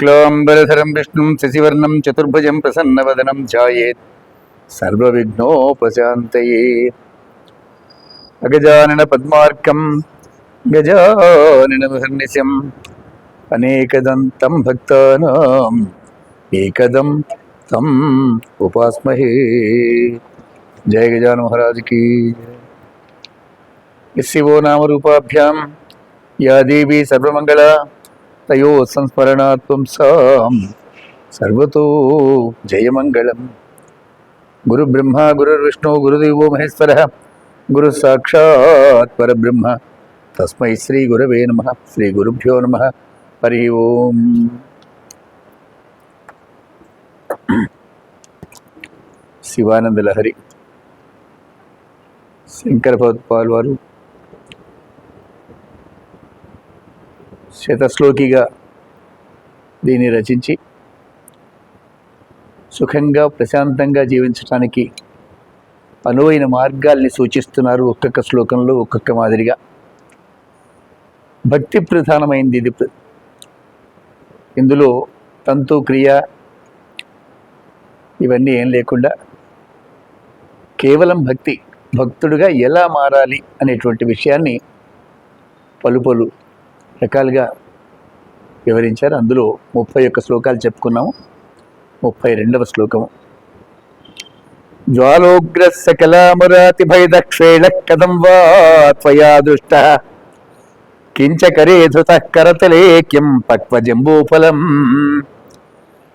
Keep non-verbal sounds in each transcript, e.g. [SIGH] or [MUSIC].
శుక్లాంబరధరం విష్ణుం శశివర్ణం చతుర్భుజం ప్రసన్నవదనం ఛాయేత్ సర్వవిఘ్నోపశాంతయే అగజానన పద్మార్కం గజానన మహర్నిశం అనేకదంతం భక్తానాం ఏకదం తం ఉపాస్మహే జయ గజాన మహారాజుకి శివో నామరూపాభ్యాం యా దేవి సర్వమంగళ తయో సంస్మరణాత్వం సాం సర్వతో జయమంగళం గురు బ్రహ్మ గురుర్విష్ణు గురుదేవో మహేశ్వర గురు సాక్షాత్ పరబ్రహ్మ తస్మై శ్రీ గురవే నమ శ్రీ గురుభ్యో నమ హరి ఓం శివానంద లహరి శంకర భగవత్పాల్ వారు శతశ్లోకిగా దీన్ని రచించి సుఖంగా ప్రశాంతంగా జీవించడానికి అనువైన మార్గాల్ని సూచిస్తున్నారు ఒక్కొక్క శ్లోకంలో ఒక్కొక్క మాదిరిగా. భక్తి ప్రధానమైంది ఇది. ఇందులో తంతు క్రియ ఇవన్నీ ఏం లేకుండా కేవలం భక్తి భక్తుడిగా ఎలా మారాలి అనేటువంటి విషయాన్ని పలు పలు రకాలుగా వివరించారు. అందులో ముప్పై ఒక్క శ్లోకాలు చెప్పుకున్నాము. ముప్పై రెండవ శ్లోకము. జ్వాలోగ్ర సకలామురాతి భయదక్షేణ కథం వా త్వయా దృష్ట. కించకరే ధృత కరతలే కిం పక్వజంబూఫలం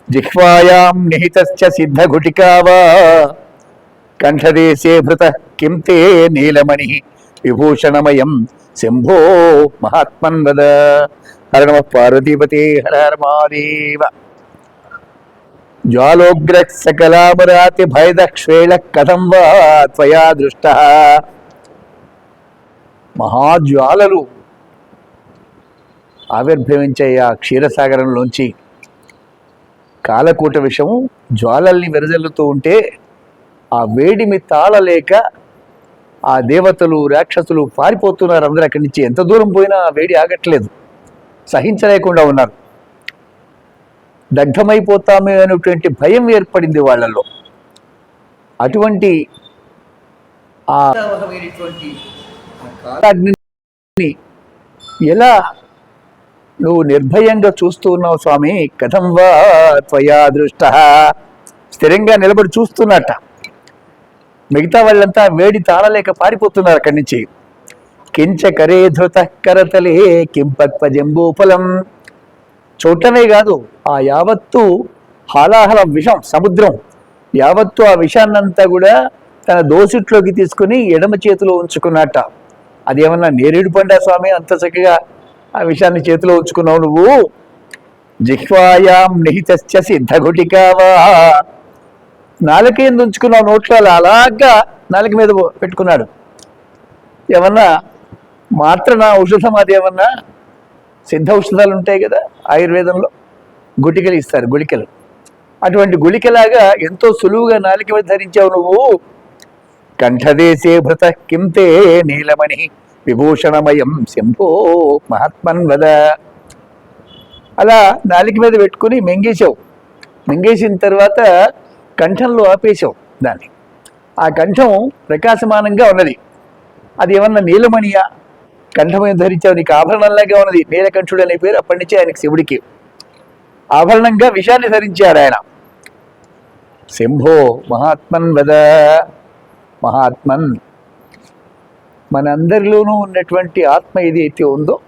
జిహ్వాయాం నిహితశ్చ సిద్ధఘుటికా వా. కంఠదేశే భృత కిం తే నీలమణి. విభూషణమయం శంభో మహాత్మన్ వద హర నమ పార్వతీపతే హర హర మహాదేవ జ్వాలోగ్ర సకలామరాతి భయదక్షేళ కథం వా త్వయా దృష్ట మహాజ్వాలలు ఆవిర్భవించే ఆ క్షీరసాగరంలోంచి కాలకూట విషము జ్వాలల్ని వెరజల్లుతూ ఉంటే ఆ వేడిమి తాళలేక ఆ దేవతలు రాక్షసులు పారిపోతున్నారు అందరూ అక్కడి నుంచి. ఎంత దూరం పోయినా వేడి ఆగట్లేదు. సహించలేకుండా ఉన్నారు. దగ్ధమైపోతామే అనేటువంటి భయం ఏర్పడింది వాళ్ళలో అటువంటి ఆ ఎలా నువ్వు నిర్భయంగా చూస్తూ ఉన్నావు స్వామి? కథం వా త్వయా దృష్ట. స్థిరంగా నిలబడి చూస్తున్నట్ట. మిగతా వాళ్ళంతా వేడి తాళలేక పారిపోతున్నారు అక్కడి నుంచి. కించ కరే ధృత కరతలే కింపక్వ జంబూఫలం చూడటమే కాదు ఆ యావత్తు హాలాహల విషం సముద్రం. యావత్తు ఆ విషాన్నంతా కూడా తన దోసిట్లోకి తీసుకుని ఎడమ చేతిలో ఉంచుకున్నట్ట. అదేమన్నా నేరేడు పండా స్వామి అంత చక్కగా ఆ విషయాన్ని చేతిలో ఉంచుకున్నావు నువ్వు? జిహ్వాయాం నిహితశ్చ సిద్ధగుటికావా నాలుక ఎందు నోట్లో అలాగా నాలుక మీద పెట్టుకున్నాడు. ఏమన్నా మాత్రన ఔషధం అది ఏమన్నా? సిద్ధ ఔషధాలు ఉంటాయి కదా ఆయుర్వేదంలో. గుటికలు ఇస్తారు గుళికలు. అటువంటి గుళికలాగా ఎంతో సులువుగా నాలుక మీద ధరించావు నువ్వు. కంఠదేశే భృత కింతే నీలమణి విభూషణమయం శంభో మహాత్మన్ వద. అలా నాలిక మీద పెట్టుకుని మింగేశావు. మింగేసిన తర్వాత కంఠంలో ఆపేశావు దాన్ని. ఆ కంఠం ప్రకాశమానంగా ఉన్నది. అది ఏమన్నా నీలమణియా? కంఠం ధరించావు నీకు ఆభరణంలాగా ఉన్నది. నీలకంఠుడు అనే పేరు అప్పటి నుంచి ఆయనకు శివుడికి. ఆభరణంగా విషాన్ని ధరించాడు ఆయన. శంభో మహాత్మన్ వద. మహాత్మన్. మనందరిలోనూ ఉన్నటువంటి ఆత్మ ఏదైతే ఉందో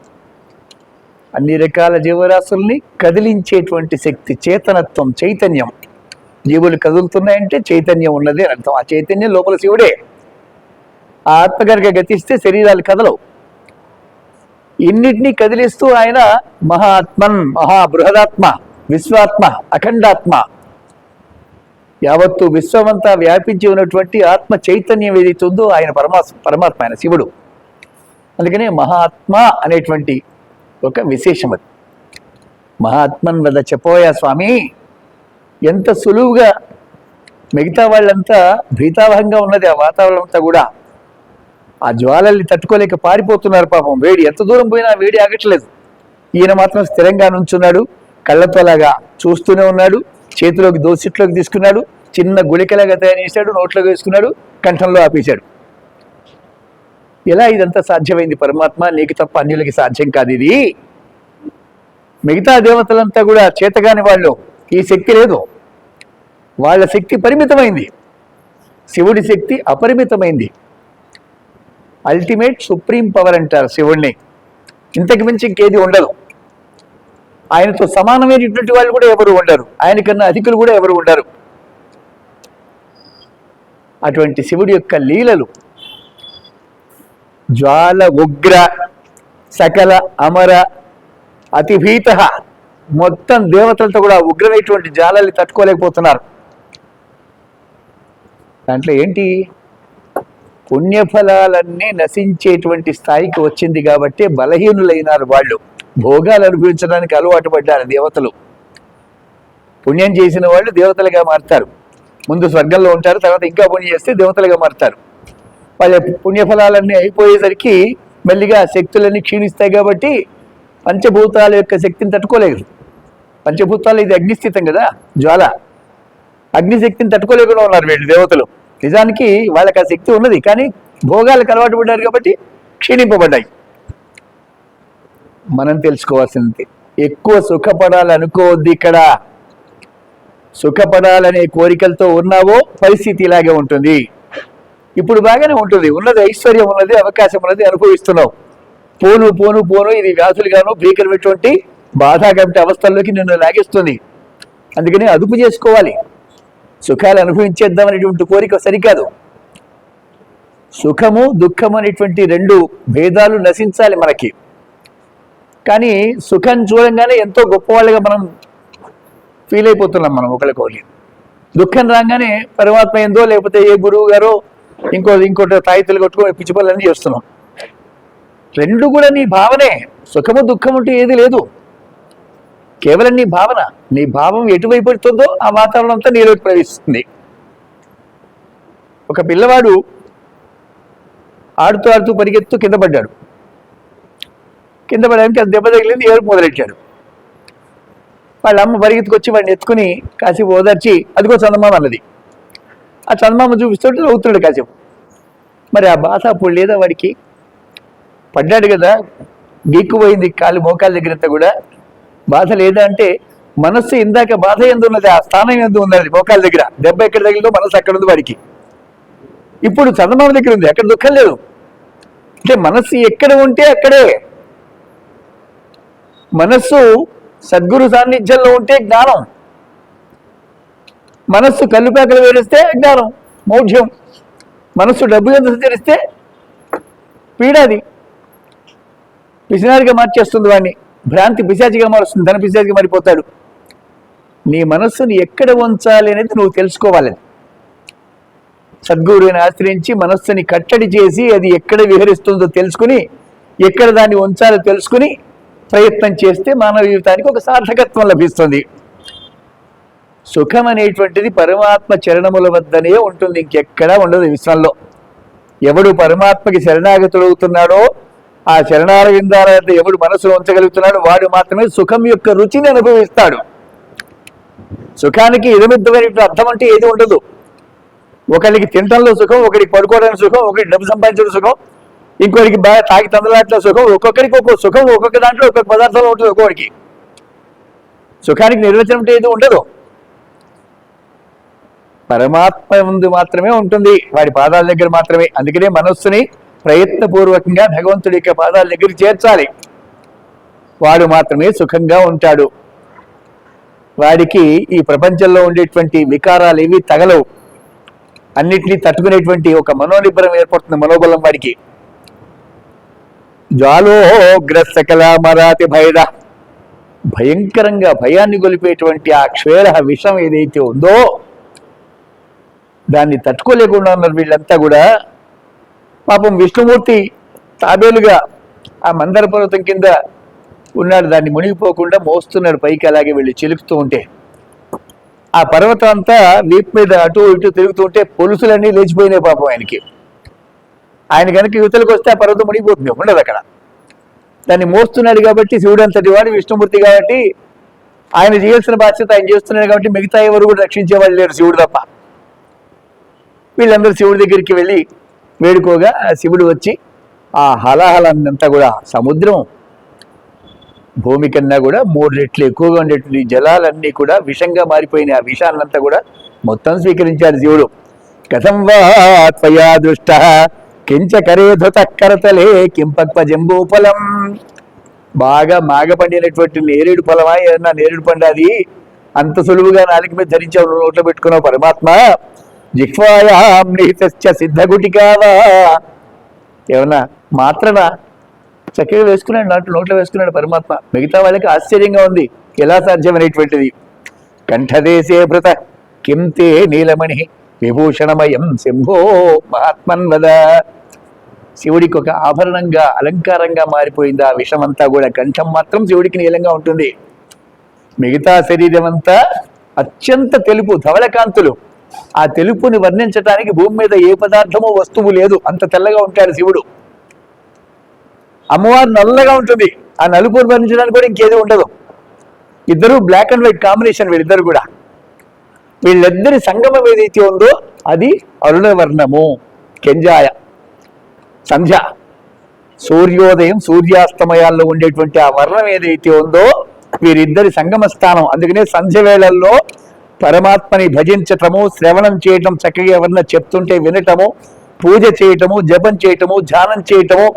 అన్ని రకాల జీవరాశుల్ని కదిలించేటువంటి శక్తి చేతనత్వం చైతన్యం జీవులు కదులుతున్నాయంటే చైతన్యం ఉన్నది అని అర్థం. ఆ చైతన్యం లోపల శివుడే. ఆ ఆత్మ కనుక గతిస్తే శరీరాలు కదలవు. ఇన్నిటినీ కదిలిస్తూ ఆయన మహాత్మన్ మహా బృహదాత్మ విశ్వాత్మ అఖండాత్మ. యావత్తు విశ్వమంతా వ్యాపించి ఉన్నటువంటి ఆత్మ చైతన్యం ఏదైతే ఉందో ఆయన పరమాత్మ పరమాత్మ ఆయన శివుడు. అందుకనే మహాత్మ అనేటువంటి ఒక విశేషం అది. మహాత్మన్ వద్ద చెప్పోయా స్వామి. ఎంత సులువుగా మిగతా వాళ్ళంతా భీతావహంగా ఉన్నది ఆ వాతావరణం అంతా కూడా. ఆ జ్వాలల్ని తట్టుకోలేక పారిపోతున్నారు పాపం. వేడి ఎంత దూరం పోయినా వేడి ఆగట్లేదు. ఈయన మాత్రం స్థిరంగా నుంచున్నాడు. కళ్ళతోలాగా చూస్తూనే ఉన్నాడు. చేతిలోకి దోసిట్లోకి తీసుకున్నాడు. చిన్న గుళికలాగా తయారు చేశాడు. నోట్లోకి వేసుకున్నాడు. కంఠంలో ఆపేశాడు. ఎలా ఇదంతా సాధ్యమైంది పరమాత్మ? నీకు తప్ప అన్యులకి సాధ్యం కాదు ఇది. మిగతా దేవతలంతా కూడా చేతగాని వాళ్ళు. ఈ శక్తి లేదు. వాళ్ళ శక్తి పరిమితమైంది. శివుడి శక్తి అపరిమితమైంది. అల్టిమేట్ సుప్రీం పవర్ అంటారు శివుణ్ణి. ఇంతకు మించి ఇంకేది ఉండదు. ఆయనతో సమానమైనటువంటి వాళ్ళు కూడా ఎవరు ఉండరు. ఆయనకన్నా అధికులు కూడా ఎవరు ఉండరు. అటువంటి శివుడి యొక్క లీలలు జ్వాల ఉగ్ర సకల అమర అతిభీత మొత్తం దేవతలతో కూడా ఉగ్రమైనటువంటి జాలాల్ని తట్టుకోలేకపోతున్నారు. దాంట్లో ఏంటి? పుణ్యఫలాలన్నీ నశించేటువంటి స్థాయికి వచ్చింది కాబట్టి బలహీనులైనారు వాళ్ళు. భోగాలు అనుభవించడానికి అలవాటు పడ్డారు దేవతలు. పుణ్యం చేసిన వాళ్ళు దేవతలుగా మారుతారు. ముందు స్వర్గంలో ఉంటారు తర్వాత ఇంకా పుణ్యం చేస్తే దేవతలుగా మారుతారు. వాళ్ళ పుణ్యఫలాలన్నీ అయిపోయేసరికి మెల్లిగా శక్తులన్నీ క్షీణిస్తాయి కాబట్టి పంచభూతాల యొక్క శక్తిని తట్టుకోలేదు పంచభూతాలు ఇది అగ్నిస్థితం కదా జ్వాల. అగ్నిశక్తిని తట్టుకోలేకుండా ఉన్నారు వీళ్ళు దేవతలు. నిజానికి వాళ్ళకి ఆ శక్తి ఉన్నది కానీ భోగాలకు అలవాటు పడ్డారు కాబట్టి క్షీణింపబడ్డాయి. మనం తెలుసుకోవాల్సింది ఎక్కువ సుఖపడాలనుకోవద్దు ఇక్కడ. సుఖపడాలనే కోరికలతో ఉన్నావో పరిస్థితి ఇలాగే ఉంటుంది. ఇప్పుడు బాగానే ఉంటుంది ఉన్నది ఐశ్వర్యం ఉన్నది అవకాశం ఉన్నది అనుభవిస్తున్నావు. పోను పోను పోను ఇది వ్యాధులుగాను భీకరమైనటువంటి బాధాకరమైన అవస్థల్లోకి నిన్ను లాగేస్తుంది. అందుకని అదుపు చేసుకోవాలి. సుఖాలు అనుభవించేద్దాం అనేటువంటి కోరిక సరికాదు. సుఖము దుఃఖం అనేటువంటి రెండు భేదాలు నశించాలి మనకి. కానీ సుఖం చూడంగానే ఎంతో గొప్పవాళ్ళుగా మనం ఫీల్ అయిపోతున్నాం మనం ఒకరికొకరి దుఃఖం రాగానే పరమాత్మ ఏందో లేకపోతే ఏ గురువు గారో ఇంకో ఇంకోటి తాయితులు కొట్టుకొని పిచ్చి చేస్తున్నాం. రెండు కూడా నీ భావనే. సుఖము దుఃఖము అంటే ఏది లేదు. కేవలం నీ భావన నీ భావం ఎటువైపు పడుతుందో ఆ వాతావరణం అంతా నీలోకి ప్రవేశిస్తుంది. ఒక పిల్లవాడు ఆడుతూ ఆడుతూ పరిగెత్తు కింద పడ్డాడు. కింద పడడానికి అది దెబ్బ తగిలింది ఏడుపు మొదలెట్టాడు. వాళ్ళ అమ్మ పరిగెత్తుకొచ్చి వాడిని ఎత్తుకుని కాసేపు ఓదార్చి అదిగో చందమామ అన్నది. ఆ చందమామ చూపిస్తుంటే నవ్వుతున్నాడు కాసేపు. మరి ఆ బాధ అప్పుడు లేదా వాడికి? పడ్డాడు కదా. గీక్కుపోయింది కాలు మోకాల దగ్గరంతా కూడా. బాధ లేదా అంటే మనస్సు ఇందాక బాధ ఎందు ఉన్నది? ఆ స్థానం ఎందు ఉన్నది? మోకాల దగ్గర. దెబ్బ ఎక్కడ తగిలిందో మనసు అక్కడ ఉంది వాడికి. ఇప్పుడు చందమామ దగ్గర ఉంది. అక్కడ దుఃఖం లేదు. అంటే మనస్సు ఎక్కడ ఉంటే అక్కడే. మనస్సు సద్గురు సాన్నిధ్యంలో ఉంటే జ్ఞానం. మనస్సు కల్లుపేకలు వేరిస్తే జ్ఞానం మౌఢ్యం. మనస్సు డబ్బు ఎంత సంచరిస్తే పీడాది. విజనారిగా మార్చేస్తుంది వాడిని. భ్రాంతి పిశాచిగా మారుస్తుంది ధన పిశాచిగా మారిపోతాడు. నీ మనస్సుని ఎక్కడ ఉంచాలి అనేది నువ్వు తెలుసుకోవాలి. సద్గురువుని ఆశ్రయించి మనస్సుని కట్టడి చేసి అది ఎక్కడ విహరిస్తుందో తెలుసుకుని ఎక్కడ దాన్ని ఉంచాలో తెలుసుకుని ప్రయత్నం చేస్తే మానవ జీవితానికి ఒక సార్థకత్వం లభిస్తుంది. సుఖం అనేటువంటిది పరమాత్మ చరణముల వద్దనే ఉంటుంది ఇంకెక్కడా ఉండదు విశ్వంలో. ఎవడు పరమాత్మకి శరణాగతుడవుతున్నాడో ఆ శరణాల ఎవడు మనసులో ఉంచగలుగుతున్నాడో వాడు మాత్రమే సుఖం యొక్క రుచిని అనుభవిస్తాడు. సుఖానికి ఇదమిద్దమైన అర్థం అంటే ఏది ఉండదు. ఒకరికి తినటంలో సుఖం ఒకరికి పడుకోవడానికి సుఖం ఒకరికి డబ్బు సంపాదించడం సుఖం ఇంకొకరికి బాగా తాగి తందలాట్లో సుఖం ఒక్కొక్కరికి ఒక్కొక్క సుఖం ఒక్కొక్క దాంట్లో ఒక్కొక్క పదార్థంలో ఉంటుంది ఒక్కొక్కరికి. సుఖానికి నిర్వచనం అంటే ఏది ఉండదు. పరమాత్మ ముందు మాత్రమే ఉంటుంది. వాడి పాదాల దగ్గర మాత్రమే. అందుకనే మనస్సుని ప్రయత్నపూర్వకంగా భగవంతుడి యొక్క పాదాల దగ్గర చేర్చాలి. వాడు మాత్రమే సుఖంగా ఉంటాడు. వాడికి ఈ ప్రపంచంలో ఉండేటువంటి వికారాలు ఏవి తగలవు. అన్నిటినీ తట్టుకునేటువంటి ఒక మనోనిబ్బరం ఏర్పడుతుంది మనోబలం వాడికి. జ్వాలోగ్రసకల మరాతి భయద. భయంకరంగా భయాన్ని గొలిపేటువంటి ఆ క్షేర విషం ఏదైతే ఉందో దాన్ని తట్టుకోలేకుండా ఉన్నారు వీళ్ళంతా కూడా పాపం విష్ణుమూర్తి తాబేలుగా ఆ మందర పర్వతం కింద ఉన్నాడు. దాన్ని మునిగిపోకుండా మోస్తున్నాడు. పైకి అలాగే వెళ్ళి చిలుకుతూ ఉంటే. ఆ పర్వతం అంతా వీపు మీద అటు ఇటు తిరుగుతూ ఉంటే పొలుసులన్నీ లేచిపోయినాయి పాపం ఆయనకి. ఆయన కనుక యువతలకు వస్తే ఆ పర్వతం మునిగిపోతుంది. ఉండదు అక్కడ. దాన్ని మోస్తున్నాడు కాబట్టి శివుడు అంతటి వాడు విష్ణుమూర్తి కాబట్టి ఆయన చేయాల్సిన బాధ్యత ఆయన చేస్తున్నాడు కాబట్టి మిగతా ఎవరు కూడా రక్షించే వాళ్ళు లేరు శివుడు తప్ప. వీళ్ళందరూ శివుడి దగ్గరికి వెళ్ళి వేడుకోగా శివుడు వచ్చి ఆ హలహలన్నంతా కూడా సముద్రం భూమి కన్నా కూడా మూడు రెట్లు ఎక్కువగా ఉండేటువంటి జలాలన్నీ కూడా విషంగా మారిపోయిన ఆ విషాన్నంతా కూడా మొత్తం స్వీకరించాడు శివుడు. కథం వా త్వయా దృష్ట కించ కరేధుత కరతలే కింపక్వ జంబూఫలం బాగా మాగ పండినటువంటి నేరేడు ఫలమా? ఏదన్నా నేరేడు పండు అది? అంత సులువుగా నాలుగు మీద ధరించావు నోట్లో పెట్టుకున్నావు పరమాత్మ. జిహ్వాయాం నిహితశ్చ సిద్ధగుటికావా? ఏమన్నా మాత్రనా? చక్కగా వేసుకున్నాడు నాట్లు నోట్లో వేసుకున్నాడు పరమాత్మ. మిగతా వాళ్ళకి ఆశ్చర్యంగా ఉంది. ఎలా సాధ్యమనేటువంటిది? కంఠదేశే భృత. కిం తే నీలమణి? విభూషణమయం శంభో మహాత్మన్ వద. శివుడికి ఒక ఆభరణంగా అలంకారంగా మారిపోయింది ఆ విషమంతా కూడా. కంఠం మాత్రం శివుడికి నీలంగా ఉంటుంది. మిగతా శరీరం అంతా అత్యంత తెలుపు ధవళకాంతులు. ఆ తెలుపుని వర్ణించటానికి భూమి మీద ఏ పదార్థము వస్తువు లేదు. అంత తెల్లగా ఉంటాడు శివుడు. అమ్మవారు నల్లగా ఉంటుంది. ఆ నలుపుని వర్ణించడానికి కూడా ఇంకేది ఉండదు. ఇద్దరు బ్లాక్ అండ్ వైట్ కాంబినేషన్ వీళ్ళిద్దరు కూడా. వీళ్ళిద్దరి సంగమం ఏదైతే ఉందో అది అరుణవర్ణము. కెంజాయ. సంధ్య. సూర్యోదయం సూర్యాస్తమయాల్లో ఉండేటువంటి ఆ వర్ణం ఏదైతే ఉందో వీరిద్దరి సంగమ స్థానం అందుకనే సంధ్య వేళల్లో పరమాత్మని భజించటము శ్రవణం చేయటం చక్కగా ఎవరన్నా చెప్తుంటే వినటము పూజ చేయటము జపం చేయటము ధ్యానం చేయటము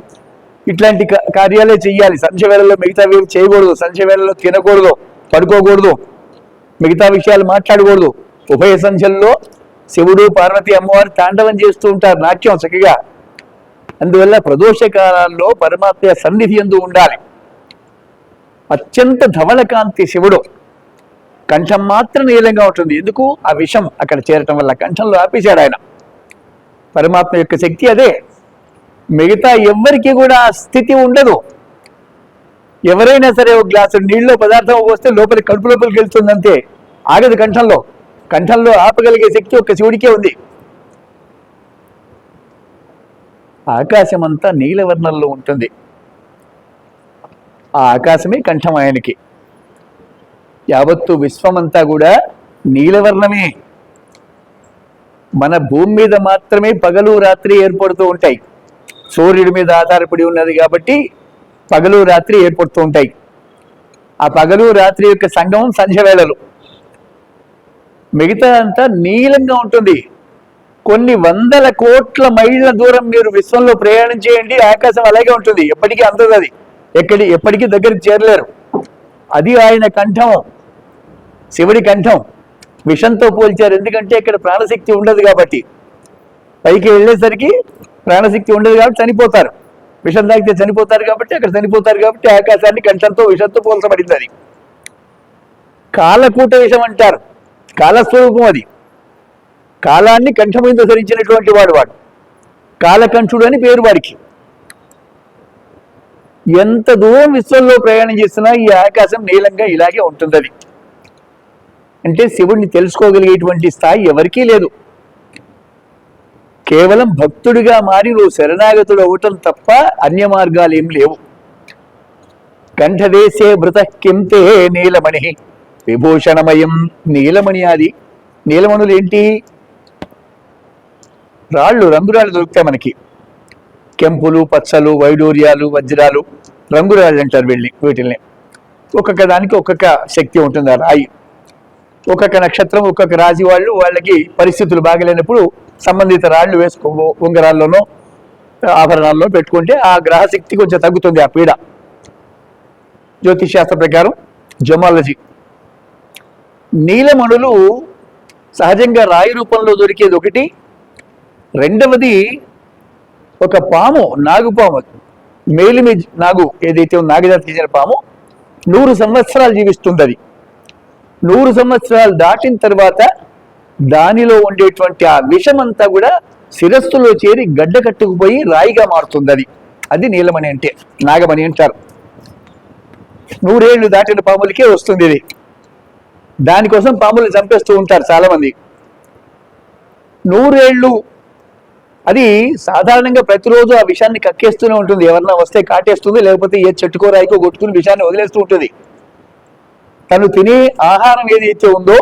ఇట్లాంటి కార్యాలే చెయ్యాలి. సంధ్య వేళల్లో మిగతా చేయకూడదు. సంధ్య వేళల్లో తినకూడదు పడుకోకూడదు మిగతా విషయాలు మాట్లాడకూడదు. ఉభయ సంధ్యల్లో శివుడు పార్వతి అమ్మవారు తాండవం చేస్తూ ఉంటారు నాట్యం చక్కగా. అందువల్ల ప్రదోష కాలాల్లో పరమాత్మ సన్నిధి ఎందు ఉండాలి. అత్యంత ధవళకాంతి శివుడు. కంఠం మాత్రం నీలంగా ఉంటుంది. ఎందుకు? ఆ విషం అక్కడ చేరటం వల్ల కంఠంలో ఆపేశాడు ఆయన. పరమాత్మ యొక్క శక్తి అదే. మిగతా ఎవ్వరికి కూడా స్థితి ఉండదు. ఎవరైనా సరే ఒక గ్లాసు నీళ్ళు పదార్థం పోస్తే లోపలి కడుపు లోపలికి వెళ్తుందంతే ఆగదు కంఠంలో. కంఠంలో ఆపగలిగే శక్తి ఒక శివుడికే ఉంది. ఆకాశం అంతా నీలవర్ణంలో ఉంటుంది. ఆ ఆకాశమే కంఠం ఆయనకి. యావత్తు విశ్వమంతా కూడా నీలవర్ణమే. మన భూమి మీద మాత్రమే పగలు రాత్రి ఏర్పడుతూ ఉంటాయి. సూర్యుడి మీద ఆధారపడి ఉన్నది కాబట్టి పగలు రాత్రి ఏర్పడుతూ ఉంటాయి. ఆ పగలు రాత్రి యొక్క సంగమం సంధ్య వేళలు మిగతా అంతా నీలంగా ఉంటుంది. కొన్ని వందల కోట్ల మైళ్ళ దూరం మీరు విశ్వంలో ప్రయాణం చేయండి ఆకాశం అలాగే ఉంటుంది. ఎప్పటికీ అందదు అది. ఎక్కడి ఎప్పటికీ దగ్గరికి చేరలేరు. అది ఆయన కంఠం శివుడి కంఠం విషంతో పోల్చారు. ఎందుకంటే ఇక్కడ ప్రాణశక్తి ఉండదు కాబట్టి. పైకి వెళ్ళేసరికి ప్రాణశక్తి ఉండదు కాబట్టి చనిపోతారు. విషం తాగితే చనిపోతారు కాబట్టి అక్కడ చనిపోతారు కాబట్టి ఆకాశాన్ని కంఠంతో విషంతో పోల్చబడింది అది. కాలకూట విషం అంటారు. కాలస్వరూపం అది. కాలాన్ని కంఠం మీద ధరించినటువంటి వాడు వాడు. కాలకంఠుడు అని పేరు వాడికి. ఎంత దూరం విశ్వంలో ప్రయాణం చేసినా ఈ ఆకాశం నీలంగా ఇలాగే ఉంటుంది అది అంటే శివుడిని తెలుసుకోగలిగేటువంటి స్థాయి ఎవరికీ లేదు. కేవలం భక్తుడిగా మారి నువ్వు శరణాగతుడు అవటం తప్ప అన్య మార్గాలు ఏం లేవు. కంఠదేశే భృత కింతే నీలమణి విభూషణమయం నీలమణి అది నీలమణులు ఏంటి? రాళ్ళు రంగురాళ్ళు దొరుకుతాయి మనకి. కెంపులు పచ్చలు వైడూర్యాలు వజ్రాలు రంగురాళ్ళు అంటారు వెళ్ళి వీటిల్ని. ఒక్కొక్క దానికి ఒక్కొక్క శక్తి ఉంటుంది ఆ రాయి. ఒక్కొక్క నక్షత్రం ఒక్కొక్క రాశి వాళ్ళు వాళ్ళకి పరిస్థితులు బాగలేనప్పుడు సంబంధిత రాళ్ళు వేసుకో ఉంగరాల్లోనో ఆభరణాల్లో పెట్టుకుంటే ఆ గ్రహశక్తి కొంచెం తగ్గుతుంది ఆ పీడ. జ్యోతిష్ శాస్త్ర ప్రకారం జొమాలజీ. నీలమణులు సహజంగా రాయి రూపంలో దొరికేది ఒకటి రెండవది ఒక పాము నాగుపాము మేలిమి నాగు ఏదైతే నాగజాతి చేసిన పాము నూరు సంవత్సరాలు జీవిస్తుంది అది నూరు సంవత్సరాలు దాటిన తర్వాత దానిలో ఉండేటువంటి ఆ విషమంతా కూడా శిరస్సులో చేరి గడ్డ కట్టుకుపోయి రాయిగా మారుతుంది అది అది నీలమణి అంటే నాగమణి అంటారు. నూరేళ్ళు దాటిన పాములకే వస్తుంది ఇది. దానికోసం పాములు చంపేస్తూ ఉంటారు చాలామంది. నూరేళ్ళు అది సాధారణంగా ప్రతిరోజు ఆ విషాన్ని కక్కేస్తూనే ఉంటుంది. ఎవరన్నా వస్తే కాటేస్తుంది లేకపోతే ఏ చెట్టుకో రాయికో కొట్టుకుని విషాన్ని వదిలేస్తూ ఉంటుంది. తను తినే ఆహారం ఏదైతే ఉందో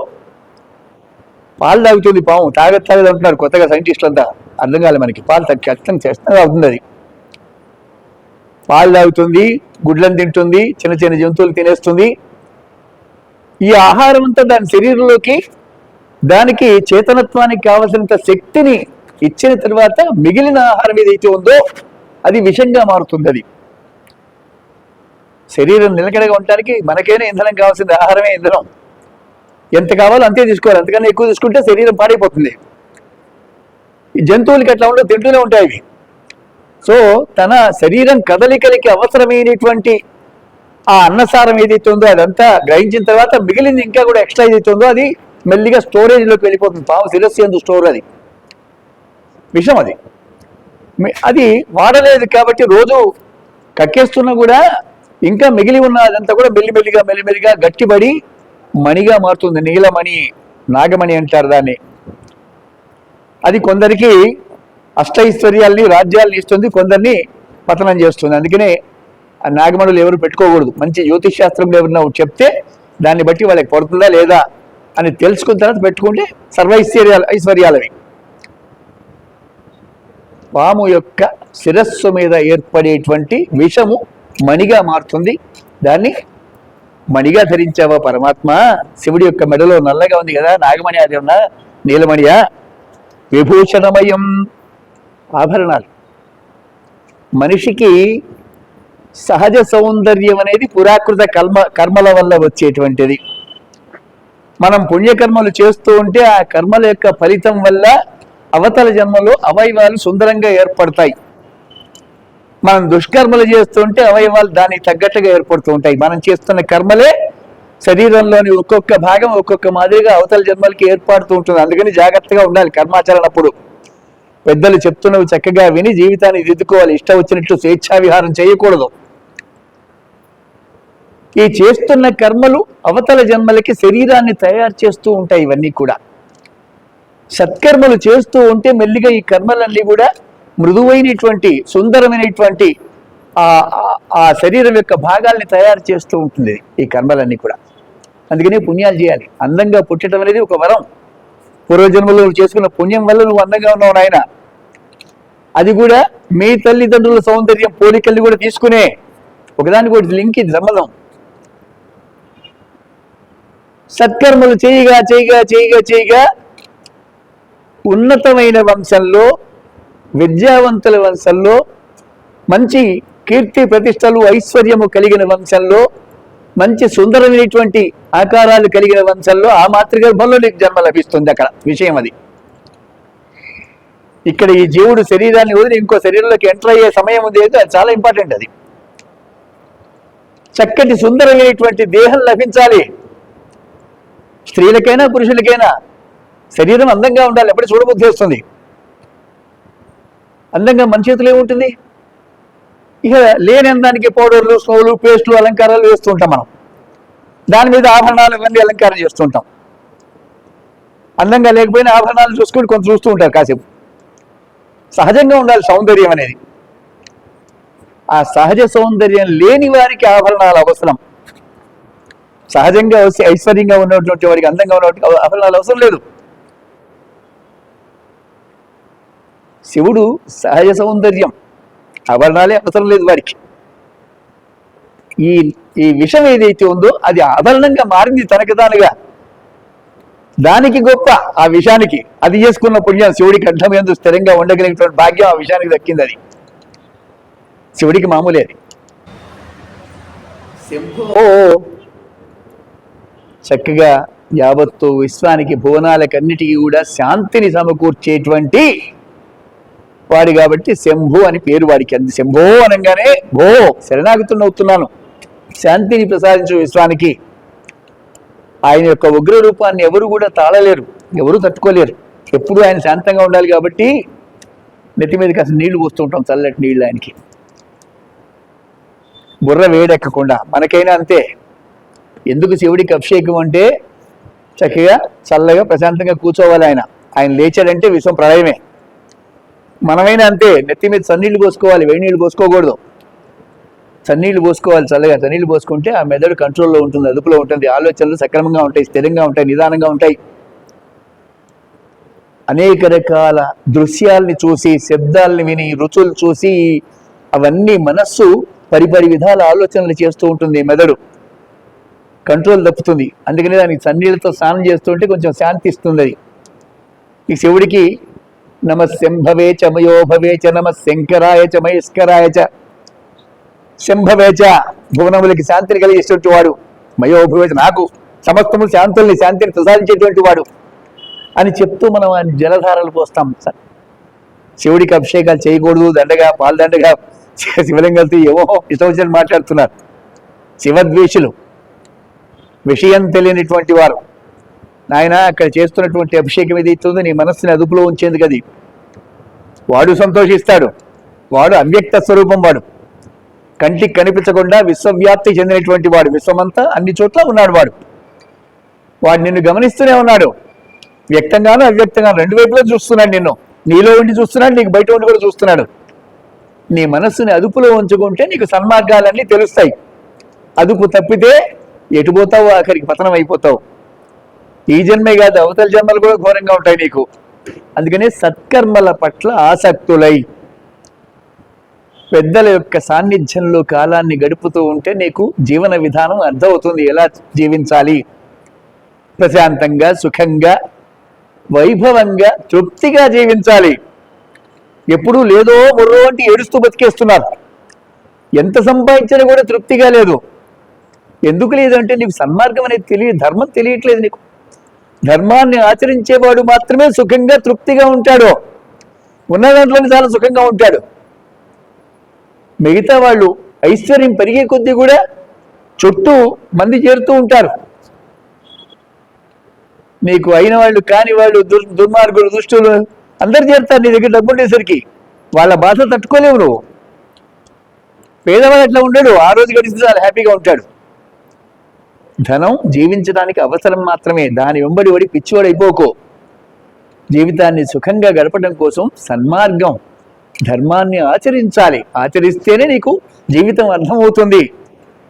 పాలు తాగుతుంది పాము తాగదు తాగదు అంటున్నారు కొత్తగా సైంటిస్టులు అంతా అర్థం కాలే మనకి. పాలు తగ్గి ఖచ్చితంగా అవుతుంది అది. పాలు తాగుతుంది గుడ్లను తింటుంది చిన్న చిన్న జంతువులు తినేస్తుంది. ఈ ఆహారం అంతా దాని శరీరంలోకి దానికి చేతనత్వానికి కావలసినంత శక్తిని ఇచ్చిన తర్వాత మిగిలిన ఆహారం ఏదైతే ఉందో అది విషంగా మారుతుంది అది. శరీరం నిలకడగా ఉండటానికి మనకైనా ఇంధనం కావాల్సింది ఆహారమే ఇంధనం. ఎంత కావాలో అంతే తీసుకోవాలి. అంతకన్నా ఎక్కువ తీసుకుంటే శరీరం పాడైపోతుంది. ఈ జంతువులకి అట్లా ఉండదు తింటూనే ఉంటాయి ఇవి. సో తన శరీరం కదలికలకి అవసరమైనటువంటి ఆ అన్నసారం ఏదైతే ఉందో అదంతా గ్రహించిన తర్వాత మిగిలింది ఇంకా కూడా ఎక్స్ట్రా ఏదైతే ఉందో అది మెల్లిగా స్టోరేజ్లోకి వెళ్ళిపోతుంది. పాము శిరస్సు ఎందు స్టోర్ అది. విషం అది. అది వాడలేదు కాబట్టి రోజు కక్కేస్తున్నా కూడా ఇంకా మిగిలి ఉన్న అదంతా కూడా మెల్లిమెల్లిగా మెల్లిమెల్లిగా గట్టిపడి మణిగా మారుతుంది. నీలమణి నాగమణి అంటారు దాన్ని. అది కొందరికి అష్టైశ్వర్యాల్ని రాజ్యాల్ని ఇస్తుంది కొందరిని పతనం చేస్తుంది. అందుకనే ఆ నాగమణులు ఎవరు పెట్టుకోకూడదు. మంచి జ్యోతిష్ శాస్త్రంలో ఎవరన్నా చెప్తే దాన్ని బట్టి వాళ్ళకి పడుతుందా లేదా అని తెలుసుకున్న తర్వాత పెట్టుకుంటే సర్వైశ్వర్యాలు ఐశ్వర్యాలవి. పాము యొక్క శిరస్సు మీద ఏర్పడేటువంటి విషము మణిగా మారుతుంది. దాన్ని మణిగా ధరించావా పరమాత్మ? శివుడి యొక్క మెడలో నల్లగా ఉంది కదా నాగమణి అది ఉన్న నీలమణియా? విభూషణమయం ఆభరణాలు. మనిషికి సహజ సౌందర్యం అనేది పురాకృత కర్మ కర్మల వల్ల వచ్చేటువంటిది. మనం పుణ్యకర్మలు చేస్తూ ఉంటే ఆ కర్మల యొక్క ఫలితం వల్ల అవతల జన్మలో అవయవాలు సుందరంగా ఏర్పడతాయి. మనం దుష్కర్మలు చేస్తుంటే అవయవాలు దానికి తగ్గట్టుగా ఏర్పడుతూ ఉంటాయి. మనం చేస్తున్న కర్మలే శరీరంలోని ఒక్కొక్క భాగం ఒక్కొక్క మాదిరిగా అవతల జన్మలకి ఏర్పడుతూ ఉంటుంది. అందుకని జాగ్రత్తగా ఉండాలి కర్మాచరణ అప్పుడు. పెద్దలు చెప్తున్నవి చక్కగా విని జీవితాన్ని దిద్దుకోవాలి. ఇష్టం వచ్చినట్లు స్వేచ్ఛా విహారం చేయకూడదు. ఈ చేస్తున్న కర్మలు అవతల జన్మలకి శరీరాన్ని తయారు చేస్తూ ఉంటాయి ఇవన్నీ కూడా. సత్కర్మలు చేస్తూ ఉంటే మెల్లిగా ఈ కర్మలన్నీ కూడా మృదువైనటువంటి సుందరమైనటువంటి ఆ ఆ- శరీరం యొక్క భాగాల్ని తయారు చేస్తూ ఉంటుంది ఈ కర్మలన్నీ కూడా. అందుకనే పుణ్యాలు చేయాలి. అందంగా పుట్టడం అనేది ఒక వరం. పూర్వజన్మలో చేసుకున్న పుణ్యం వల్ల నువ్వు అందంగా ఉన్నావు నాయన. అది కూడా మీ తల్లిదండ్రుల సౌందర్యం పోలికల్ని కూడా తీసుకునే ఒకదానికి ఒకటి లింక్ ఇది సంబంధం. సత్కర్మలు చేయగా చేయగా చేయగా చేయగా ఉన్నతమైన వంశంలో విద్యావంతుల వంశంలో మంచి కీర్తి ప్రతిష్టలు ఐశ్వర్యము కలిగిన వంశంలో మంచి సుందరమైనటువంటి ఆకారాలు కలిగిన వంశంలో ఆ మాతృగర్భంలో నీకు జన్మ లభిస్తుంది అక్కడ. విషయం అది. ఇక్కడ ఈ జీవుడు శరీరాన్ని వదిలి ఇంకో శరీరంలోకి ఎంటర్ అయ్యే సమయం ఉంది అయితే అది చాలా ఇంపార్టెంట్ అది. చక్కటి సుందరమైనటువంటి దేహం లభించాలి. స్త్రీలకైనా పురుషులకైనా శరీరం అందంగా ఉండాలి. ఎప్పుడు చూడబుద్ధి వస్తుంది. అందంగా మన చేతిలో ఏముంటుంది? ఇక లేని అందానికి పౌడర్లు సోలు పేస్టులు అలంకారాలు వేస్తూ ఉంటాం మనం. దాని మీద ఆభరణాలు ఇవన్నీ అలంకారం చేస్తూ ఉంటాం. అందంగా లేకపోయినా ఆభరణాలు చూసుకొని కొంత చూస్తూ ఉంటారు కాసేపు. సహజంగా ఉండాలి సౌందర్యం అనేది. ఆ సహజ సౌందర్యం లేని వారికి ఆభరణాలు అవసరం. సహజంగా వచ్చి ఐశ్వర్యంగా ఉన్నటువంటి వాడికి అందంగా ఉన్నటువంటి ఆభరణాలు అవసరం లేదు. శివుడు సహజ సౌందర్యం. ఆభరణాలే అవసరం లేదు వాడికి. ఈ ఈ విషం ఏదైతే ఉందో అది ఆభరణంగా మారింది తనకి తానుగా దానికి గొప్ప ఆ విషానికి అది చేసుకున్న పుణ్యం శివుడికి కంఠం ఎందు స్థిరంగా ఉండగలిగినటువంటి భాగ్యం ఆ విషయానికి దక్కింది అది. శివుడికి మామూలే అది. ఓ. చక్కగా యావత్తు విశ్వానికి భువనాలకన్నిటికీ కూడా శాంతిని సమకూర్చేటువంటి వాడు కాబట్టి శంభు అని పేరు వాడికి. అంది శంభో అనగానే భో శరణాగతున్నవుతున్నాను శాంతిని ప్రసాదించు విశ్వానికి. ఆయన యొక్క ఉగ్ర రూపాన్ని ఎవరు కూడా తాళలేరు ఎవరు తట్టుకోలేరు. ఎప్పుడు ఆయన శాంతంగా ఉండాలి కాబట్టి నెత్తి మీద కాస్త నీళ్ళు పోస్తూ ఉంటాం చల్లటి నీళ్ళు ఆయనకి. బుర్ర వేడెక్కకుండా మనకైనా అంతే. ఎందుకు శివుడికి అభిషేకం అంటే చక్కగా చల్లగా ప్రశాంతంగా కూర్చోవాలి ఆయన. ఆయన లేచాడంటే విశ్వం ప్రళయమే. మనమైనా అంతే నెత్తి మీద సన్నీళ్ళు పోసుకోవాలి వేడి నీళ్ళు పోసుకోకూడదు. చన్నీళ్ళు పోసుకోవాలి చల్లగా చన్నీళ్ళు పోసుకుంటే ఆ మెదడు కంట్రోల్లో ఉంటుంది అదుపులో ఉంటుంది ఆలోచనలు సక్రమంగా ఉంటాయి స్థిరంగా ఉంటాయి నిదానంగా ఉంటాయి. అనేక రకాల దృశ్యాల్ని చూసి శబ్దాల్ని విని రుచులు చూసి అవన్నీ మనస్సు పరిపరి విధాల ఆలోచనలు చేస్తూ ఉంటుంది మెదడు. కంట్రోల్ తప్పుతుంది. అందుకని దానికి సన్నీళ్ళతో స్నానం చేస్తుంటే కొంచెం శాంతి ఇస్తుంది అది. ఈ శివుడికి నమ చ మయోభవే చ నమ శంకరాయ చ మహేశ్వరాయ చ. శంభవే చ భువనములకి శాంతిని కలిగేటువంటి వాడు. మయోభవే నాకు సమస్తము శాంతుల్ని శాంతిని ప్రసాదించేటువంటి వాడు. అని చెప్తూ మనం ఆయన జలధారలు పోస్తాం సార్. శివుడికి అభిషేకాలు చేయకూడదు దండగా పాలదండగా [LAUGHS] శివలింగాలతో ఏమో ఇష్టం మాట్లాడుతున్నారు. శివద్వేషులు విషయం తెలియనిటువంటి వారు. నాయన అక్కడ చేస్తున్నటువంటి అభిషేకం ఏదైతుందో నీ మనస్సుని అదుపులో ఉంచేందుకు అది. వాడు సంతోషిస్తాడు. వాడు అవ్యక్త స్వరూపం వాడు. కంటికి కనిపించకుండా విశ్వవ్యాప్తి చెందినటువంటి వాడు. విశ్వమంతా అన్ని చోట్ల ఉన్నాడు వాడు. వాడు నిన్ను గమనిస్తూనే ఉన్నాడు. వ్యక్తంగాను అవ్యక్తంగాను రెండు వైపులా చూస్తున్నాడు నిన్ను. నీలో ఉండి చూస్తున్నాడు నీకు బయట ఉండి కూడా చూస్తున్నాడు. నీ మనస్సుని అదుపులో ఉంచుకుంటే నీకు సన్మార్గాలన్నీ తెలుస్తాయి. అదుపు తప్పితే ఎటు పోతావు? పతనం అయిపోతావు. ఈ జన్మే కాదు అవతల జన్మలు కూడా ఘోరంగా ఉంటాయి నీకు. అందుకనే సత్కర్మల పట్ల ఆసక్తులై పెద్దల యొక్క సాన్నిధ్యంలో కాలాన్ని గడుపుతూ ఉంటే నీకు జీవన విధానం అర్థమవుతుంది ఎలా జీవించాలి. ప్రశాంతంగా సుఖంగా వైభవంగా తృప్తిగా జీవించాలి. ఎప్పుడూ లేదో మొర్రో అంటే ఏడుస్తూ బతికేస్తున్నారు ఎంత సంపాదించినా కూడా తృప్తిగా లేదు. ఎందుకు లేదంటే నీకు సన్మార్గం అనేది తెలియ ధర్మం తెలియట్లేదు నీకు. ధర్మాన్ని ఆచరించేవాడు మాత్రమే సుఖంగా తృప్తిగా ఉంటాడు. ఉన్న దాంట్లోనే చాలా సుఖంగా ఉంటాడు. మిగతా వాళ్ళు ఐశ్వర్యం పెరిగే కొద్దీ కూడా చుట్టూ మంది చేరుతూ ఉంటారు. మీకు అయిన వాళ్ళు కాని వాళ్ళు దుర్ దుర్మార్గులు దుష్టులు అందరు చేరుతారు నీ దగ్గర డబ్బు ఉండేసరికి. వాళ్ళ బాధ తట్టుకోలేవు నువ్వు. పేదవాడు అట్లా ఉండడు. ఆ రోజు గడిస్తే చాలా హ్యాపీగా ఉంటాడు. ధనం జీవించడానికి అవసరం మాత్రమే. దాని వెంబడి పడి పిచ్చివాడు అయిపోకో జీవితాన్ని సుఖంగా గడపడం కోసం సన్మార్గం ధర్మాన్ని ఆచరించాలి. ఆచరిస్తేనే నీకు జీవితం అర్థమవుతుంది.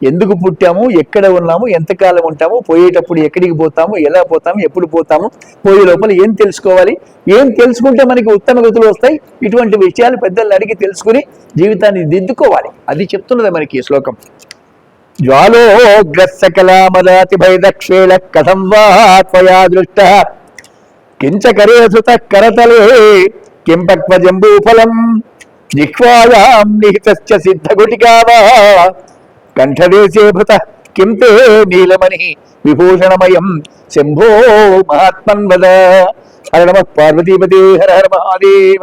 ఎందుకు పుట్టాము? ఎక్కడ ఉన్నాము? ఎంతకాలం ఉంటాము? పోయేటప్పుడు ఎక్కడికి పోతాము? ఎలా పోతాము? ఎప్పుడు పోతాము? పోయే లోపల ఏం తెలుసుకోవాలి? ఏం తెలుసుకుంటే మనకి ఉత్తమ గతులు వస్తాయి? ఇటువంటి విషయాలు పెద్దల్ని అడిగి తెలుసుకుని జీవితాన్ని దిద్దుకోవాలి. అది చెప్తున్నది మనకి ఈ శ్లోకం. జ్వాలోగ్రస్సకలామదాతి భయదక్షేళ కథం వా త్వయా దృష్ట కించ కరేసుత కరతలే కిం పక్వజంబూఫలం జిహ్వాయాం నిహితస్య సిద్ధగుటికావా కంఠదేశే భృత కిం తే నీలమణి విభూషణమయం శంభో మహాత్మన్ వద హర నమ పార్వతీపతి హర హర మహాదేవ